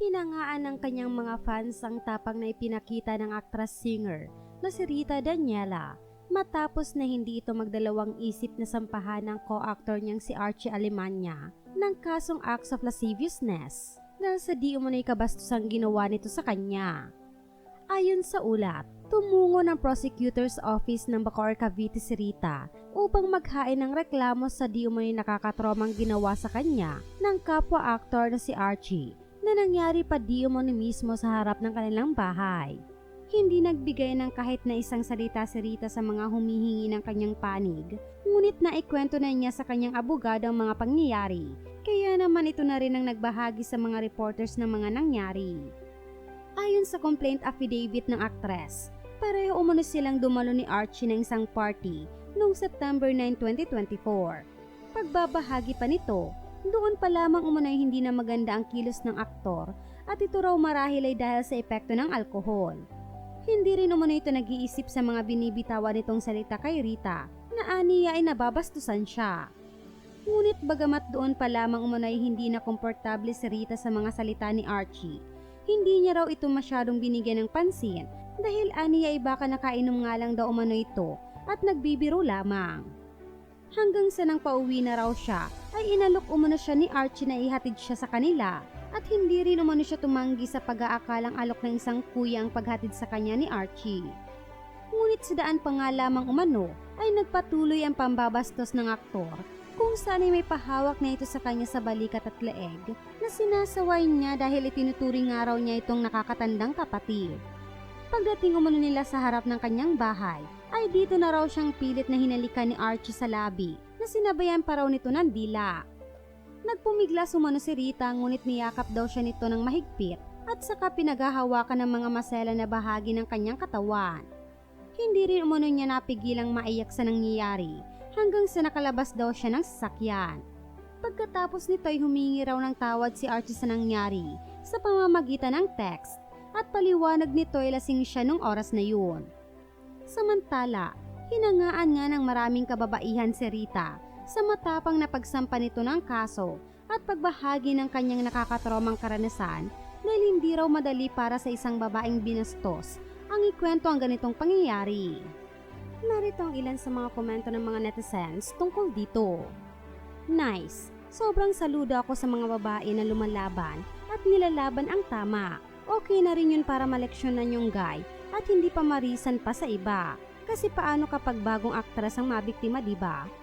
Hinangaan ng kanyang mga fans ang tapang na ipinakita ng actress-singer na si Rita Daniela matapos na hindi ito magdalawang isip na sampahan ng co-actor niyang si Archie Alemanya ng kasong acts of lasciviousness dahil sa di umano'y kabastusang ginawa nito sa kanya. Ayon sa ulat, tumungo ng prosecutor's office ng Bacoor Cavite si Rita upang maghain ng reklamo sa di umano'y nakakatromang ginawa sa kanya ng kapwa-aktor na si Archie na nangyari pa di mismo sa harap ng kanilang bahay. Hindi nagbigay ng kahit na isang salita si Rita sa mga humihingi ng kanyang panig, ngunit naikwento na niya sa kanyang abogado ang mga pangyayari, kaya naman ito na rin ang nagbahagi sa mga reporters ng mga nangyari. Ayon sa complaint affidavit ng aktres, pareho umano silang dumalo ni Archie ng isang party noong September 9, 2024. Pagbabahagi pa nito, doon pa lamang umunay hindi na maganda ang kilos ng aktor at ito raw marahil ay dahil sa epekto ng alkohol. Hindi rin umano ito nag-iisip sa mga binibitawan nitong salita kay Rita na aniya ay nababastusan siya. Ngunit bagamat doon pa lamang umunay hindi na komportable si Rita sa mga salita ni Archie, hindi niya raw ito masyadong binigyan ng pansin dahil aniya ay baka nakainom nga lang daw umano ito at nagbibiro lamang. Hanggang sa nang pauwi na raw siya ay inalok umano siya ni Archie na ihatid siya sa kanila at hindi rin umano siya tumanggi sa pag-aakalang alok ng isang kuya ang paghatid sa kanya ni Archie. Ngunit sa daan pa nga lamang umano ay nagpatuloy ang pambabastos ng aktor kung saan ay may pahawak na ito sa kanya sa balikat at leeg na sinasaway niya dahil itinuturing nga raw niya itong nakakatandang kapatid. Pagdating umano nila sa harap ng kanyang bahay, ay dito na raw siyang pilit na hinalikan ni Archie sa labi na sinabayan pa raw nito ng dila. Nagpumiglas umano si Rita ngunit niyakap daw siya nito ng mahigpit at saka pinaghahawakan ng mga masela na bahagi ng kanyang katawan. Hindi rin umano niya napigilang maiyak sa nangyayari hanggang sa nakalabas daw siya ng sasakyan. Pagkatapos nito ay humingi raw ng tawad si Archie sa nangyari sa pamamagitan ng text at paliwanag nito ay lasing siya nung oras na yun. Samantala, hinangaan nga ng maraming kababaihan si Rita sa matapang na pagsampa nito ng kaso at pagbahagi ng kanyang nakakatromang karanasan dahil hindi raw madali para sa isang babaeng binastos ang ikwento ang ganitong pangyayari. Narito ang ilan sa mga komento ng mga netizens tungkol dito. Nice! Sobrang saludo ako sa mga babae na lumalaban at nilalaban ang tama. Okay na rin yun para maleksyonan yung guy at hindi pa marisan pa sa iba. Kasi paano kapag bagong aktres ang mabiktima, di ba?